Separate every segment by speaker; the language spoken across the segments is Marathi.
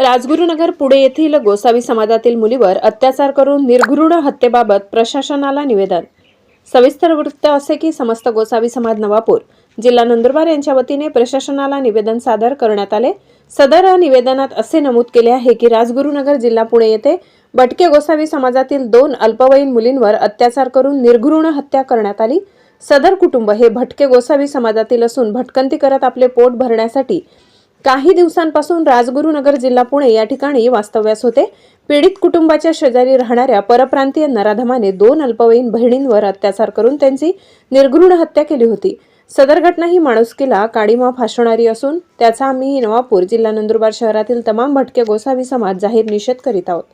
Speaker 1: राजगुरुनगर पुणे येथील गोसावी समाजातील मुलीवर अत्याचार करून निर्घृण हत्येबाबत प्रशासनाला निवेदन. सविस्तर वृत्त असे की समस्त गोसावी समाज नवापूर जिल्हा नंदुरबार यांच्या वतीने प्रशासनाला निवेदन सादर करण्यात आले. सदर निवेदनात असे नमूद केले आहे की राजगुरुनगर जिल्हा पुणे येथे भटके गोसावी समाजातील दोन अल्पवयीन मुलींवर अत्याचार करून निर्घृण हत्या करण्यात आली. सदर कुटुंब हे भटके गोसावी समाजातील असून भटकंती करत आपले पोट भरण्यासाठी काही दिवसांपासून राजगुरुनगर जिल्हा पुणे या ठिकाणी वास्तव्यास होते. पीडित कुटुंबाच्या शेजारी राहणाऱ्या परप्रांतीय नराधमाने दोन अल्पवयीन बहिणींवर अत्याचार करून त्यांची निर्घृण हत्या केली होती. सदर घटना ही माणुसकीला काडीमा फासणारी असून त्याचा आम्ही नवापूर जिल्हा नंदुरबार शहरातील तमाम भटके गोसावी समाज जाहीर निषेध करीत आहोत.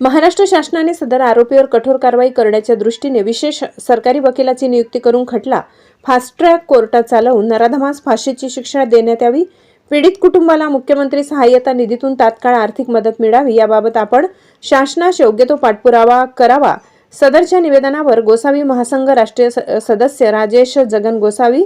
Speaker 1: महाराष्ट्र शासनाने सदर आरोपीवर कठोर कारवाई करण्याच्या दृष्टीने विशेष सरकारी वकिलाची नियुक्ती करून खटला. फास्ट ट्रॅक कोर्टात चालवून नराधमास फाशीची शिक्षा देण्यात यावी. पीडित कुटुंबाला मुख्यमंत्री सहाय्यता निधीतून तात्काळ आर्थिक मदत मिळावी याबाबत आपण शासनास योग्य तो पाठपुरावा करावा. सदरच्या निवेदनावर गोसावी महासंघ राष्ट्रीय स- सदस्य राजेश जगन गोसावी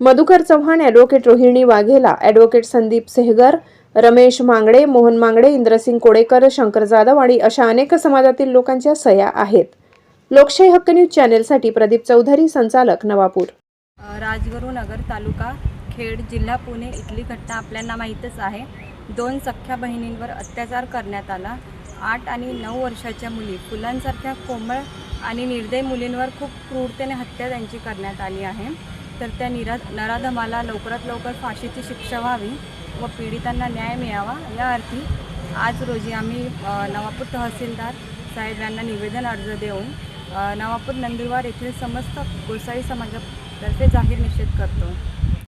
Speaker 1: मधुकर चव्हाण ॲडव्होकेट रोहिणी वाघेला ॲडव्होकेट संदीप सेहगर रमेश मांगडे मोहन मांगडे इंद्रसिंग कोडेकर शंकर जाधव आणि अशा अनेक समाजातील लोकांच्या सह्या आहेत. लोकशाही हक्क न्यूज चॅनेलसाठी प्रदीप चौधरी संचालक नवापूर.
Speaker 2: राजगुरू नगर तालुका खेड जिल्हा पुणे इथली घटना आपल्याला माहीतच आहे. दोन सख्ख्या बहिणींवर अत्याचार करण्यात आला. आठ आणि नऊ वर्षाच्या मुली फुलांसारख्या कोमळ आणि निर्दय मुलींवर खूप क्रूरतेने हत्या त्यांची करण्यात आली आहे. तर त्या निरा नराधमाला लवकरात लवकर फाशीची शिक्षा व्हावी. व पीडितांना न्याय मिळावा या अर्थी आज रोजी आम्ही नवापूर तहसीलदार साहेब यांना निवेदन अर्ज देऊन नवापूर नंदुरबार येथील समस्त गोसावी समाजातर्फे जाहीर निषेध करतो.